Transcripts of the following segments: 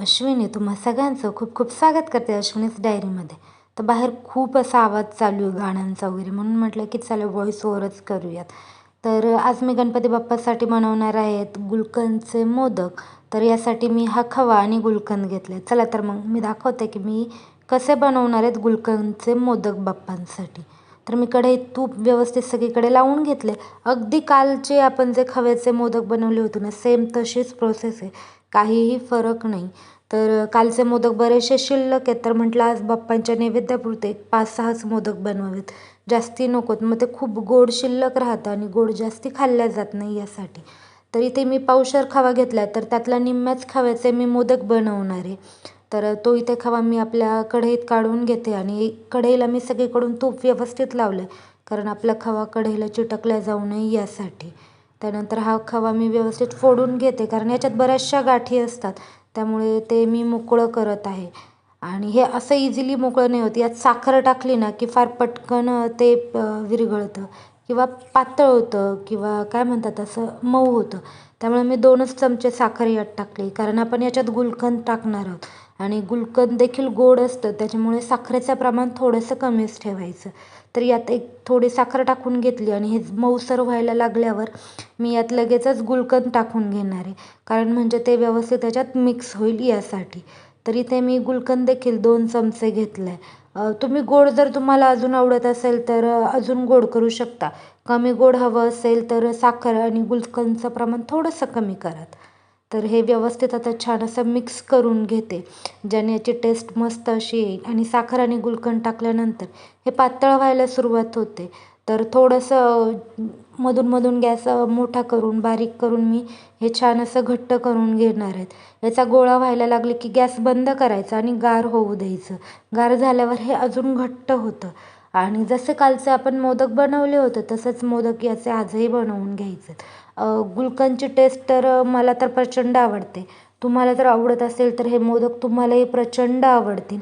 अश्विनी तुम्हा सगळ्यांचं खूप खूप स्वागत करते अश्विनीच डायरीमध्ये तर बाहेर खूप असा आवाज चालू आहे गाण्यांचा वगैरे म्हणून म्हटलं की चला व्हॉईस ओवरच करूयात. तर आज मी गणपती बाप्पासाठी बनवणार आहेत गुलकंदचे मोदक. तर यासाठी मी हा खवा आणि गुलकंद घेतले. चला तर मग मी दाखवते की मी कसे बनवणार आहेत गुलकंदचे मोदक बाप्पांसाठी. तर मी कढईत तूप व्यवस्थित सगळीकडे लावून घेतले. अगदी कालचे आपण जे खव्याचे मोदक बनवले होते ना सेम तशीच प्रोसेस आहे. काहीही फरक नाही. तर कालचे मोदक बरेचसे शिल्लक आहेत. तर म्हटलं आज बाप्पांच्या नैवेद्यापुरते एक पाच सहाच मोदक बनवावेत. जास्ती नकोत. मग ते खूप गोड शिल्लक राहतं आणि गोड जास्ती खाल्ल्या जात नाही यासाठी. तर इथे मी पावशर खवा घेतला तर त्यातला निम्म्याच खव्याचे मी मोदक बनवणार आहे. तर तो इथे खवा मी आपल्या कढईत काढून घेते. आणि कढईला मी सगळीकडून तूप व्यवस्थित लावलं कारण आपला खवा कढईला चिटकल्या जाऊ नये यासाठी. त्यानंतर हा खवा मी व्यवस्थित फोडून घेते कारण याच्यात बऱ्याचशा गाठी असतात त्यामुळे ते मी मोकळं करत आहे. आणि हे असं इझिली मोकळं नाही होत. यात साखर टाकली ना की फार पटकन ते विरघळतं किंवा पातळ होतं किंवा काय म्हणतात असं मऊ होतं. त्यामुळे मी दोनच चमचे साखर यात टाकली कारण आपण याच्यात गुलकंद टाकणार आहोत. आणि गुलकंद देखील गोड असतं. त्याच्यामुळे साखरेचं प्रमाण थोडंसं कमीच ठेवायचं. तर यात एक थोडी साखर टाकून घेतली आणि हे मऊसर व्हायला लागल्यावर मी यात लगेचच गुलकंद टाकून घेणार आहे. कारण म्हणजे ते व्यवस्थित त्याच्यात मिक्स होईल यासाठी. तर इथे मी गुलकंद देखील दोन चमचे घेतलं आहे तुम्ही गोड जर तुम्हाला अजून आवडत असेल तर अजून गोड करू शकता. कमी गोड हवं असेल तर साखर आणि गुलकंदचं प्रमाण थोडंसं कमी करात. तर हे व्यवस्थित आता छान असं मिक्स करून घेते. ज्याने याची टेस्ट मस्त अशी येईल. आणि साखर आणि गुलकंद टाकल्यानंतर हे पातळ व्हायला सुरुवात होते. तर थोडंसं मधून मधून गॅस मोठा करून बारीक करून मी हे छान असं घट्ट करून घेणार आहेत. याचा गोळा व्हायला लागले की गॅस बंद करायचा आणि गार होऊ द्यायचं. गार झाल्यावर हे अजून घट्ट होतं. आणि जसे कालचे आपण मोदक बनवले होते तसंच मोदक याचे आजही बनवून घ्यायचे गुलकंदची टेस्ट तर मला तर प्रचंड आवडते. तुम्हाला जर आवडत असेल तर हे मोदक तुम्हालाही प्रचंड आवडतील.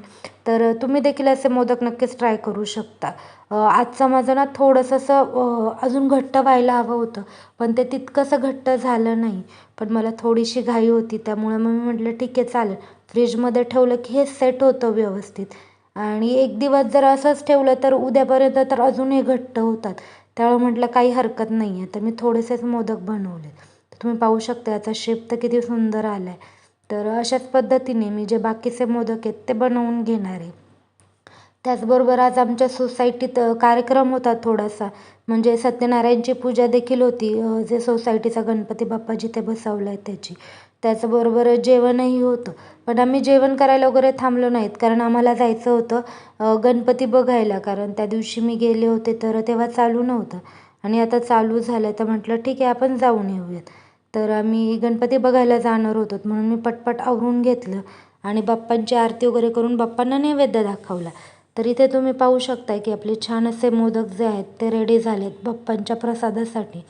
तर तुम्ही देखील असे मोदक नक्कीच ट्राय करू शकता. आजचं माझं ना थोडंसं असं अजून घट्ट व्हायला हवं होतं. पण ते तितकंसं घट्ट झालं नाही. पण मला थोडीशी घाई होती. त्यामुळे मग मी म्हटलं ठीक आहे चालेल. फ्रीजमध्ये ठेवलं की हे सेट होतं व्यवस्थित. आणि एक दिवस जर असंच ठेवलं तर उद्यापर्यंत तर अजूनही घट्ट होतात. त्यावेळी म्हटलं काही हरकत नाही आहे तर मी थोडेसेच मोदक बनवले तर तुम्ही पाहू शकता याचा शेप तर किती सुंदर आला आहे तर अशाच पद्धतीने मी जे बाकीचे मोदक आहेत ते बनवून घेणार आहे. त्याचबरोबर आज आमच्या सोसायटीत कार्यक्रम होता थोडासा. म्हणजे सत्यनारायणची पूजा देखील होती. जे सोसायटीचा गणपती बाप्पा जिथे बसवला आहे त्याची. त्याचबरोबर जेवणही होतं. पण आम्ही जेवण करायला वगैरे थांबलो नाहीत. कारण आम्हाला जायचं होतं गणपती बघायला. कारण त्या दिवशी मी गेले होते तर तेव्हा चालू नव्हतं. आणि आता चालू झालं तर म्हटलं ठीक आहे आपण जाऊन येऊयात. तर आम्ही गणपती बघायला जाणार होतो. म्हणून मी पटपट आवरून घेतलं. आणि बाप्पांची आरती वगैरे करून बाप्पांना नैवेद्य दाखवला. तर इथे तुम्ही पाहू शकता की आपले छान असे मोदक जे आहेत ते रेडी झालेत बाप्पांच्या प्रसादासाठी.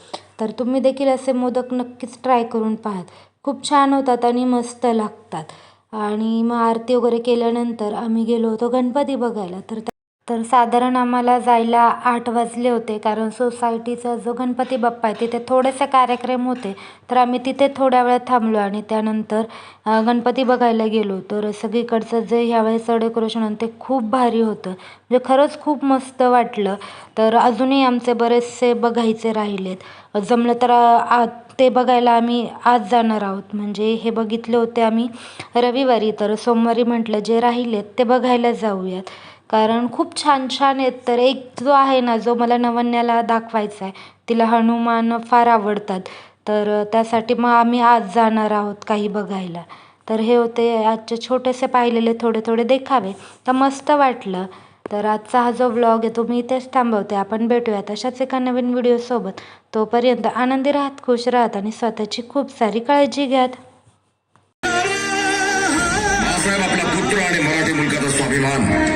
तर तुम्ही देखील असे मोदक नक्कीच ट्राय करून पाहात. खूप छान होतात आणि मस्त लागतात. आणि मग आरती वगैरे केल्यानंतर आम्ही गेलो होतो गणपती बघायला. तर तर साधारण आम्हाला जायला आठ वाजले होते कारण सोसायटीचा जो गणपती बाप्पा आहे तिथे थोडेसे कार्यक्रम होते. तर आम्ही तिथे थोड्या वेळ थांबलो आणि त्यानंतर गणपती बघायला गेलो. तर सगळीकडचं जे ह्यावेळेचं डेकोरेशन ते खूप भारी होतं. म्हणजे खरंच खूप मस्त वाटलं. तर अजूनही आमचे बरेचसे बघायचे राहिलेत. जमलं तर ते बघायला आम्ही आज जाणार आहोत. म्हणजे हे बघितले होते आम्ही रविवारी. तर सोमवारी म्हटलं जे राहिलेत ते बघायला जाऊयात. कारण खूप छान छान आहेत. तर एक जो आहे ना जो मला नवन्याला दाखवायचा आहे तिला हनुमान फार आवडतात. तर त्यासाठी मग आम्ही आज जाणार आहोत काही बघायला. तर हे होते आजचे छोटेसे पाहिलेले थोडे थोडे देखावे. तर मस्त वाटलं. तर आजचा हा जो व्लॉग आहे तो मी इथेच थांबवते. आपण भेटूयात अशाच एका नवीन व्हिडिओसोबत तोपर्यंत आनंदी राहत खुश राहत आणि स्वतःची खूप सारी काळजी घ्यात. आपला पुत्र आणि मराठी स्वाभिमान.